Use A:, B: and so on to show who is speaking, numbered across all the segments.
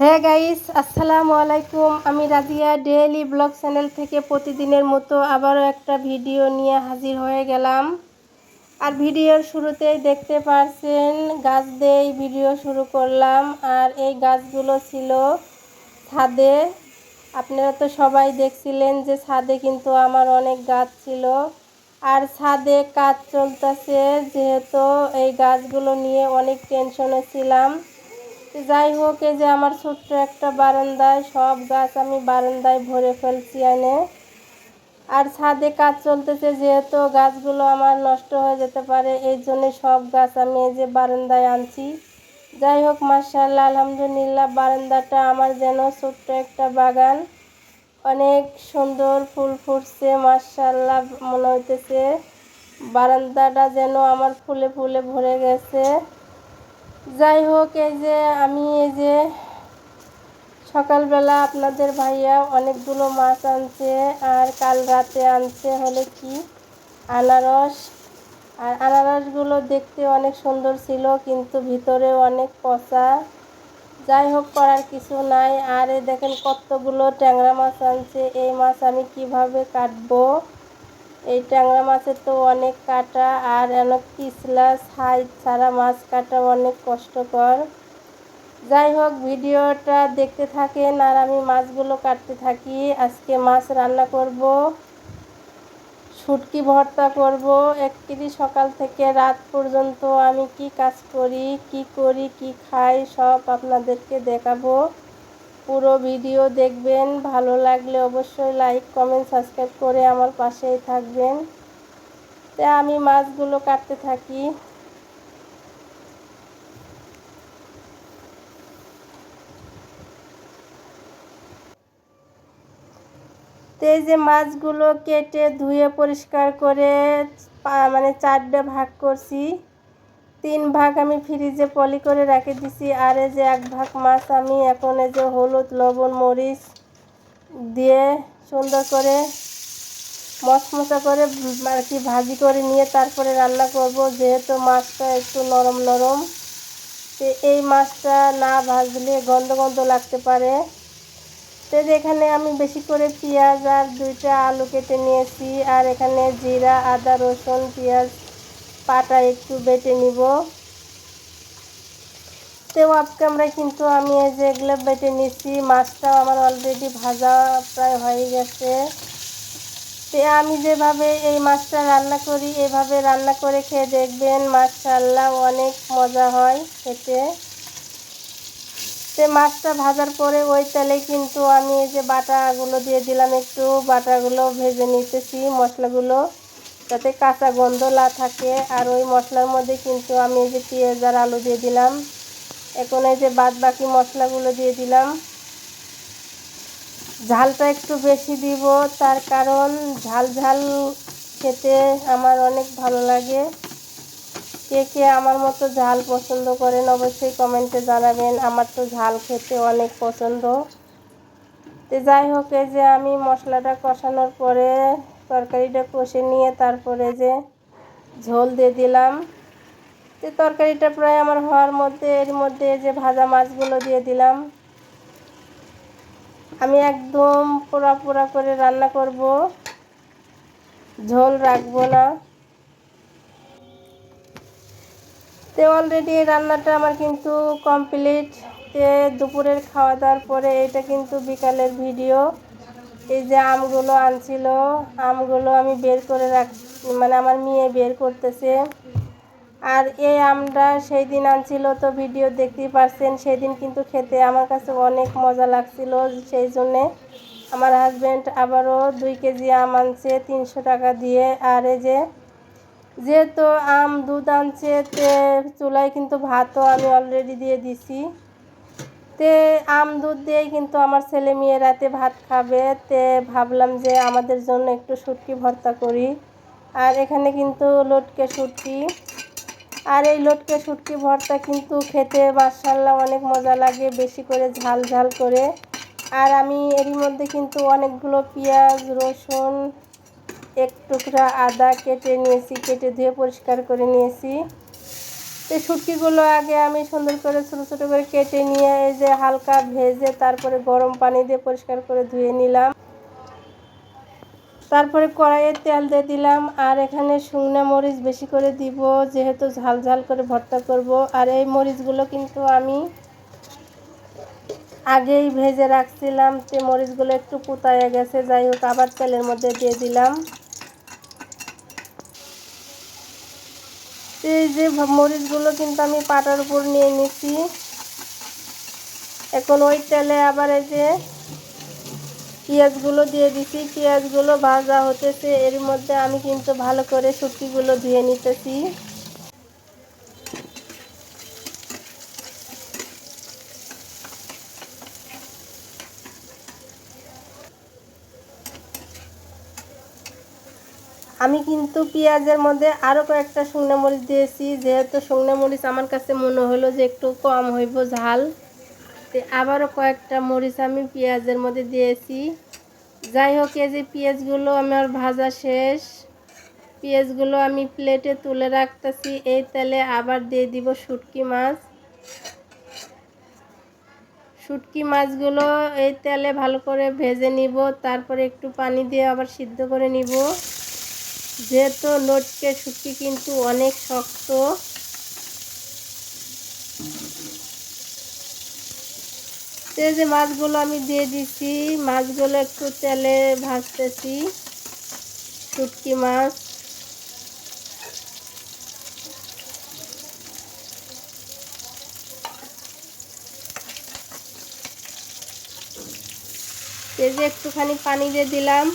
A: হ্যাঁ গাইস, আসসালামু আলাইকুম। আমি রাজিয়া ডেইলি ব্লগ চ্যানেল থেকে প্রতিদিনের মতো আবারও একটা ভিডিও নিয়ে হাজির হয়ে গেলাম। আর ভিডিওর শুরুতেই দেখতে পারছেন, গাছ দিয়েই ভিডিও শুরু করলাম। আর এই গাছগুলো ছিল ছাদে। আপনারা তো সবাই দেখছিলেন যে ছাদে কিন্তু আমার অনেক গাছ ছিল। আর ছাদে কাজ চলতেছে, যেহেতু এই গাছগুলো নিয়ে অনেক টেনশনে ছিলাম। যাই হোক, এই যে আমার ছোট্ট একটা বারান্দায় সব গাছ আমি বারান্দায় ভরে ফেলছি এনে। আর ছাদে কাজ চলতেছে, যেহেতু গাছগুলো আমার নষ্ট হয়ে যেতে পারে, এই জন্যে সব গাছ আমি এই যে বারান্দায় আনছি। যাই হোক মার্শাল্লাহ আলহামদুলিল্লাহ, বারান্দাটা আমার যেন ছোট্ট একটা বাগান। অনেক সুন্দর ফুল ফুটছে মার্শাল্লাহ মনে হইতেছে বারান্দাটা যেন আমার ফুলে ফুলে ভরে গেছে। যাই হোক, এই যে আমি এই যে সকালবেলা আপনাদের ভাইয়া অনেকগুলো মাছ আনছে আর কাল রাতে আনছে হলে কি? আনারস। আর আনারসগুলো দেখতে অনেক সুন্দর ছিল, কিন্তু ভিতরে অনেক পচা। যাই হোক, করার কিছু নাই। আর দেখেন কতগুলো ট্যাংরা মাছ আনছে। এই মাছ আমি কীভাবে কাটবো? এই ট্যাংরা মাছের তো অনেক কাটা আর অনেক পিছলা সাইজ ছাড়া মাছ কাটা অনেক কষ্টকর। যাই হোক, ভিডিওটা দেখতে থাকেন আর আমি মাছগুলো কাটতে থাকি। আজকে মাছ রান্না করব, শুটকি ভর্তা করব। একটি সকাল থেকে রাত পর্যন্ত আমি কি কাজ করি, কি করি, কি খাই সব আপনাদেরকে দেখাবো। পুরো ভিডিও দেখবেন। ভালো লাগলে অবশ্যই লাইক কমেন্ট সাবস্ক্রাইব করে আমার পাশেই থাকবেন। তা আমি মাছগুলো কাটতে থাকি। তো এই যে মাছগুলো কেটে ধুয়ে পরিষ্কার করে মানে চারটে ভাগ করছি। তিন ভাগ আমি ফ্রিজে পলি করে রেখে দিছি, আর এই যে এক ভাগ মাছ আমি এখন এই যে হলুদ, লবণ, মরিচ দিয়ে সুন্দর করে মশমশা করে আর কি ভাজি করে নিয়ে তারপরে রান্না করব। যেহেতু মাছটা একটু নরম নরম, তো এই মাছটা না ভাজলে গন্ধ গন্ধ লাগতে পারে। তো এখানে আমি বেশি করে পেঁয়াজ আর দুইটা আলু কেটে নিয়েছি, আর এখানে জিরা, আদা, রসুন, পেঁয়াজ পাটা একটু বেটে নিব। তো ক্যামেরায় কিন্তু আমি এই যে এগুলো বেটে নিচ্ছি মাছটাও আমার অলরেডি ভাজা প্রায় হয়ে গেছে। তো আমি যেভাবে এই মাছটা রান্না করি, এভাবে রান্না করে খেয়ে দেখবেন মাছাল্লাহ অনেক মজা হয় খেতে। সে মাছটা ভাজার পরে ওই তেলে কিন্তু আমি এই যে বাটাগুলো দিয়ে দিলাম একটু, বাটাগুলো ভেজে নিতেছি মশলাগুলো। যাতে কাঁচা গন্ধ না থাকে। আর ওই মশলার মধ্যে কিন্তু আমি এই যে পেঁয়াজ আর আলু দিয়ে দিলাম। এখন এই যে বাদ বাকি মশলাগুলো দিয়ে দিলাম। ঝালটা একটু বেশি দিব, তার কারণ ঝাল ঝাল খেতে আমার অনেক ভালো লাগে। কে কে আমার মতো ঝাল পছন্দ করেন অবশ্যই কমেন্টে জানাবেন। আমার তো ঝাল খেতে অনেক পছন্দ। তো যাই হোক, এই যে আমি মশলাটা কষানোর পরে তরকারিটা কষে নিয়ে তারপরে যে ঝোল দিয়ে দিলাম। তো তরকারিটা প্রায় আমার হওয়ার মধ্যে, এর মধ্যে যে ভাজা মাছগুলো দিয়ে দিলাম। আমি একদম পোড়া পোড়া করে রান্না করব। ঝোল রাখব না। তো অলরেডি রান্নাটা আমার কিন্তু কমপ্লিট তে দুপুরের খাওয়া দাওয়ার পরে এটা কিন্তু বিকালের ভিডিও এই যে আমগুলো আনছিল, আমগুলো আমি বের করে রাখ মানে আমার মেয়ে বের করতেছে। আর এই আমটা সেই দিন আনছিল তো ভিডিও দেখতেই পারছেন, সেদিন কিন্তু খেতে আমার কাছে অনেক মজা লাগছিল, সেই জন্যে আমার হাজব্যান্ড আবারও দুই কেজি আম আনছে তিনশো টাকা দিয়ে। আর এই যে যেহেতু আম দুধ আনছে, তে চুলায় কিন্তু ভাতও আমি অলরেডি দিয়ে দিছি। তে আম দুধ দিয়েই কিন্তু আমার ছেলে মেয়ে রাতে ভাত খাবে। তে ভাবলাম যে আমাদের জন্য একটু শুটকি ভর্তা করি। আর এখানে কিন্তু লটকে শুটকি। আর এই লটকে শুটকি ভর্তা কিন্তু খেতে মার্শাল্লাহ অনেক মজা লাগে, বেশি করে ঝাল ঝাল করে। আর আমি এরই মধ্যে কিন্তু অনেকগুলো পেঁয়াজ, রসুন, এক টুকরা আদা কেটে নিয়েছি, কেটে ধুয়ে পরিষ্কার করে নিয়েছি। এই শুটকিগুলো আগে আমি সুন্দর করে ছোটো ছোটো করে কেটে নিয়ে এই যে হালকা ভেজে তারপরে গরম পানি দিয়ে পরিষ্কার করে ধুয়ে নিলাম। তারপরে কড়াইয়ে তেল দিয়ে দিলাম। আর এখানে শুকনো মরিচ বেশি করে দিব, যেহেতু ঝাল ঝাল করে ভর্তা করব। আর এই মরিচগুলো কিন্তু আমি আগেই ভেজে রাখছিলাম। তে মরিচগুলো একটু পুতায় গেছে, যাই হোক আবার তেলের মধ্যে দিয়ে দিলাম। এই যে মরিচগুলো কিন্তু আমি পাটার উপর নিয়ে নিছি। এখন ওই তেলে আবার এই যে পেঁয়াজগুলো দিয়ে দিছি। পেঁয়াজগুলো ভাজা হতেছে। এর মধ্যে আমি কিন্তু ভালো করে সবজিগুলো ধুয়ে নিতেছি। আমি কিন্তু পেঁয়াজের মধ্যে আরও কয়েকটা শুকনো মরিচ দিয়েছি, যেহেতু শুকনো মরিচ আমার কাছে মনে হলো যে একটু কম হইব ঝাল। আবারও কয়েকটা মরিচ আমি পেঁয়াজের মধ্যে দিয়েছি। যাই হোক, এই যে পেঁয়াজগুলো আমার ভাজা শেষ। পেঁয়াজগুলো আমি প্লেটে তুলে রাখতেছি, এই তেলে আবার দিয়ে দিব শুটকি মাছ। শুটকি মাছগুলো এই তেলে ভালো করে ভেজে নিব, তারপরে একটু পানি দিয়ে আবার সিদ্ধ করে নিব। যেহেতু লটকে শুটকি কিন্তু অনেক শক্ত। এই যে মাছগুলো আমি দিয়ে দিছি, মাছগুলো একটু তেলে ভাজতেছি, শুটকি মাছ। এই যে একটুখানি পানি দিয়ে দিলাম।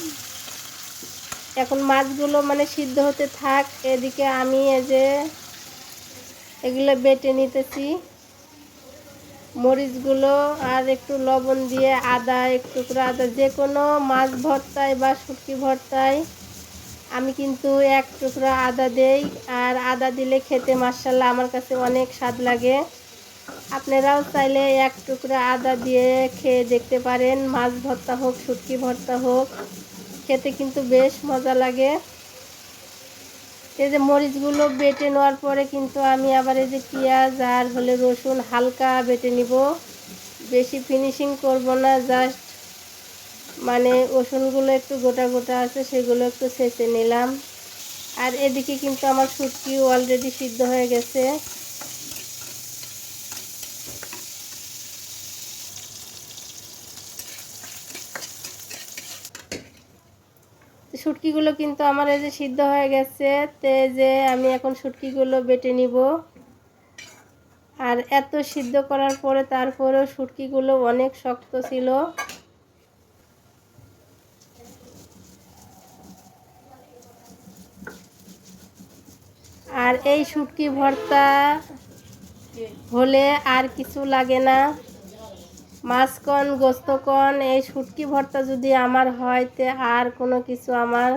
A: এখন মাছগুলো মানে সিদ্ধ হতে থাক, এদিকে আমি এই যে এগুলো বেটে নিতেছি। মরিচগুলো আর একটু লবণ দিয়ে আদা, একটু করে আদা, যে কোনো মাছ ভর্তায় বা শুটকি ভর্তায় আমি কিন্তু এক টুকরা আদা দেই, আর আদা দিলে খেতে মার্শাল্লাহ আমার কাছে অনেক স্বাদ লাগে। আপনারাও চাইলে এক টুকরা আদা দিয়ে খেয়ে দেখতে পারেন, মাছ ভর্তা হোক, শুটকি ভর্তা হোক। খেতে কিন্তু বেশ মজা লাগে। এই যে মরিচগুলো বেটে নেওয়ার পরে কিন্তু আমি আবার এই যে পেঁয়াজ আর হলে রসুন হালকা বেটে নিব। বেশি ফিনিশিং করব না জাস্ট মানে রসুনগুলো একটু গোটা গোটা আছে, সেগুলো একটু ছেঁচে নিলাম। আর এদিকে কিন্তু আমার শুটকিও অলরেডি সিদ্ধ হয়ে গেছে। শুটকিগুলো কিন্তু আমার এই যে সিদ্ধ হয়ে গেছে, তে যে আমি এখন শুটকিগুলো বেটে নিব। আর এত সিদ্ধ করার পরে তারপরেও শুটকিগুলো অনেক শক্ত ছিল। আর এই শুটকি ভর্তা হলে আর কিছু লাগে না। মাছকন গোস্তকন এই শুটকি ভর্তা যদি আমার হয়, তে আর কোনো কিছু আমার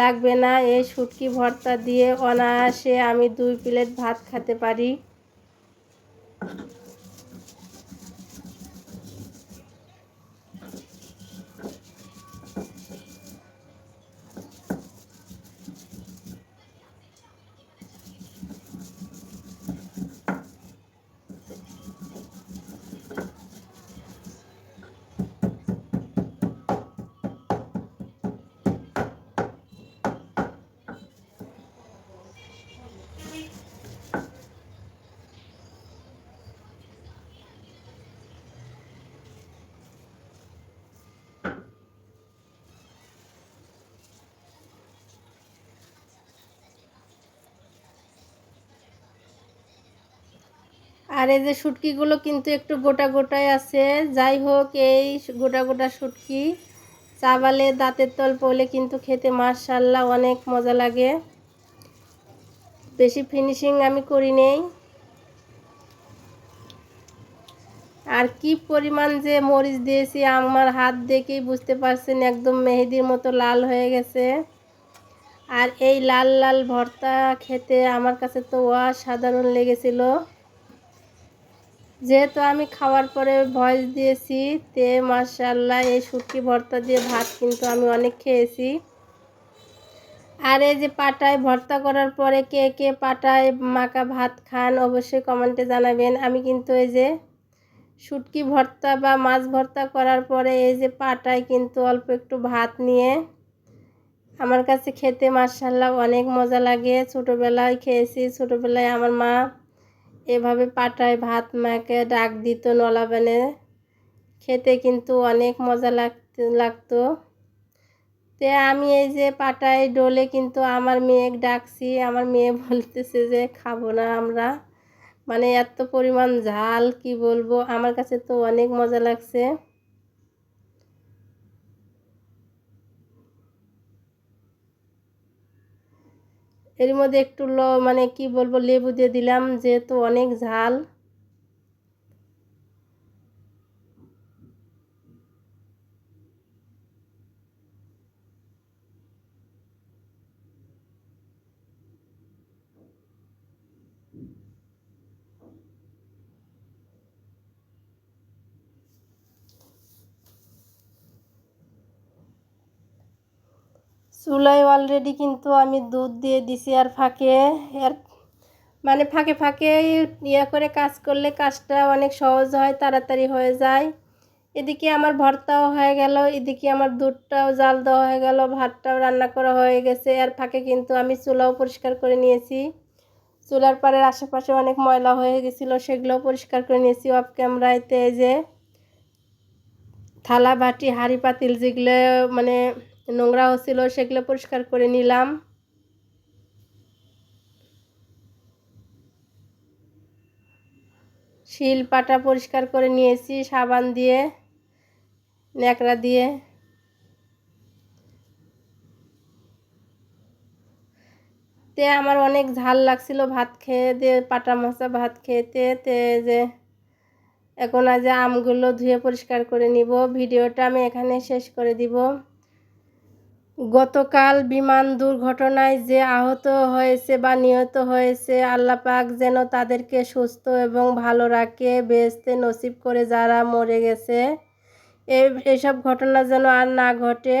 A: লাগবে না। এই শুটকি ভর্তা দিয়ে অনায়াসে আমি দুই প্লেট ভাত খেতে পারি। আর এই যে শুটকিগুলো কিন্তু একটু গোটা গোটায় আছে। যাই হোক, এই গোটা গোটা শুটকি চাবালে দাঁতের তল পড়লে কিন্তু খেতে মার্শাল্লাহ অনেক মজা লাগে। বেশি ফিনিশিং আমি করি নেই। আর কি পরিমাণ যে মরিচ দিয়েছি, আমার হাত দেখেই বুঝতে পারছেন, একদম মেহেদির মতো লাল হয়ে গেছে। আর এই লাল লাল ভর্তা খেতে আমার কাছে তো অসাধারণ লেগেছিল। যেহেতু আমি খাওয়ার পরে ভয়েস দিয়েছি, তে মার্শাল্লাহ এই শুটকি ভর্তা দিয়ে ভাত কিন্তু আমি অনেক খেয়েছি। আর এই যে পাটায় ভর্তা করার পরে কে কে পাটায় মাকা ভাত খান অবশ্যই কমেন্টে জানাবেন। আমি কিন্তু এই যে শুটকি ভর্তা বা মাছ ভর্তা করার পরে এই যে পাটায় কিন্তু অল্প একটু ভাত নিয়ে আমার কাছে খেতে মার্শাল্লাহ অনেক মজা লাগে। ছোটোবেলায় খেয়েছি, ছোটোবেলায় আমার মা এভাবে পাটায় ভাত মাকে ডাক দিত নলাবেনে খেতে কিন্তু অনেক মজা লাগত, লাগতো। তে আমি এই যে পাটায় ডোলে কিন্তু আমার মেয়ে ডাকছি, আমার মেয়ে বলতেছে যে খাব না আমরা। মানে এত পরিমাণ ঝাল, কি বলব? আমার কাছে তো অনেক মজা লাগছে। এর মধ্যে একটু ল মানে কি বলব লেবু দিয়ে দিলাম যেহেতু অনেক ঝাল। চুলায় অলরেডি কিন্তু আমি দুধ দিয়ে দিছি আর ফাঁকে, এর মানে ফাঁকে ফাঁকে ইয়ে করে কাজ করলে কাজটা অনেক সহজ হয়, তাড়াতাড়ি হয়ে যায়। এদিকে আমার ভর্তাও হয়ে গেল, এদিকে আমার দুধটাও জাল দেওয়া হয়ে গেল, ভাতটাও রান্না করা হয়ে গেছে আর ফাঁকে কিন্তু আমি চুলাও পরিষ্কার করে নিয়েছি। চুলার পাড়ের আশেপাশে অনেক ময়লা হয়ে গেছিল, সেগুলোও পরিষ্কার করে নিয়েছি অফ ক্যামেরাতে যে থালা বাটি, হাঁড়ি পাতিল যেগুলো মানে নোংরা হচ্ছিল সেগুলো পরিষ্কার করে নিলাম। শিল পাটা পরিষ্কার করে নিয়েছি, সাবান দিয়ে, ন্যাকড়া দিয়ে। তে আমার অনেক ঝাল লাগছিল ভাত খেয়ে দিয়ে পাটা মশা ভাত খেতে তে যে এখন আজ আমগুলো ধুয়ে পরিষ্কার করে নিব। ভিডিওটা আমি এখানে শেষ করে দিব। গতকাল বিমান দুর্ঘটনায় যে আহত হয়েছে বা নিহত হয়েছে আল্লাহ পাক যেন তাদেরকে সুস্থ এবং ভালো রাখে বেহেস্তে নসিব করে যারা মরে গেছে। এসব ঘটনা যেন আর না ঘটে।